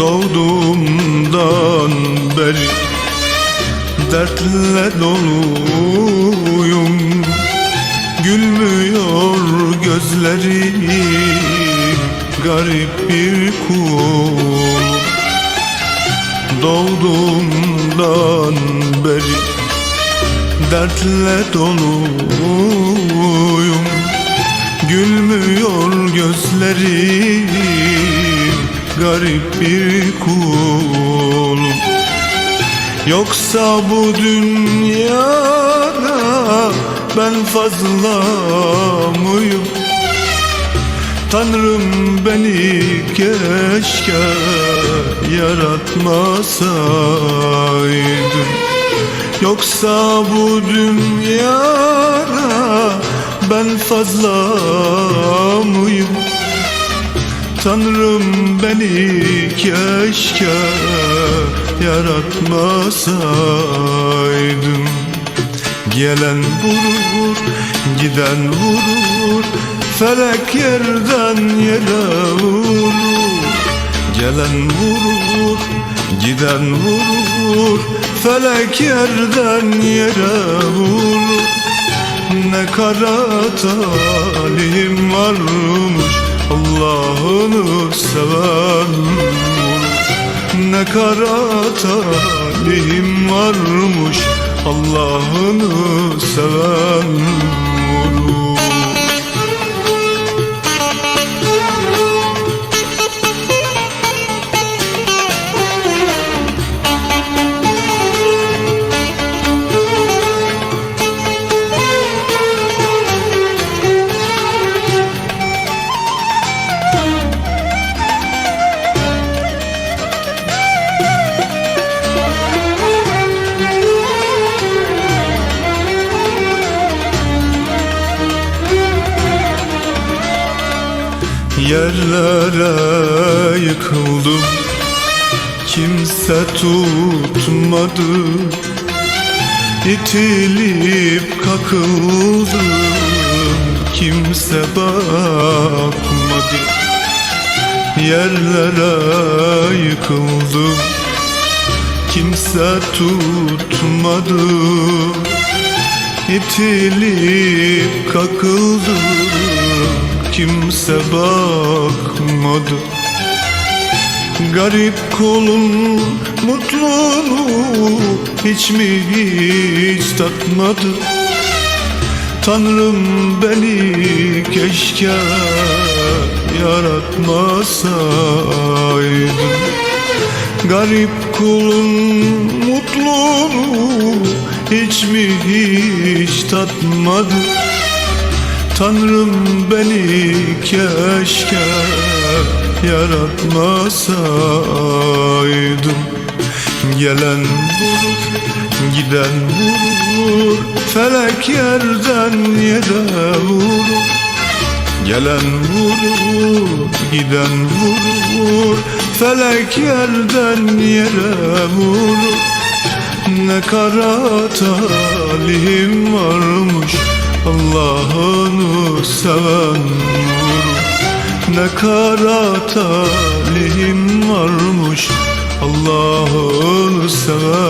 Doğduğumdan beri Dertle doluyum. Gülmüyor gözlerim Garip bir kul Doğduğumdan beri Dertle doluyum. Gülmüyor gözlerim Garip bir kulum Yoksa bu dünyada ben fazla mıyım? Tanrım beni keşke yaratmasaydı Yoksa bu dünyada ben fazla mıyım? Tanrım beni keşke yaratmasaydım. Gelen vurur, giden vurur Felek yerden yere vurur. Gelen vurur, giden vurur Felek yerden yere vurur. Ne kara talim varmış Allah'ını seven Ne kara talim varmış Allah'ını seven vurur Yerlere yıkıldım. Kimse tutmadı. İtilip kakıldım. Kimse bakmadı. Yerlere yıkıldım. Kimse tutmadı. İtilip kakıldım kimse bakmadı. Garip kulun mutluluğu hiç mi hiç tatmadı? Tanrım beni keşke yaratmasaydı. Garip kulun mutluluğu hiç mi hiç tatmadı Tanrım beni keşke yaratmasaydım Gelen vurur, giden vurur Felek yerden yere vurur. Gelen vurur, giden vurur Felek yerden yere vurur. Ne kara talim varmış Allah'ını seven Ne kara talim varmış. Allah'ını seven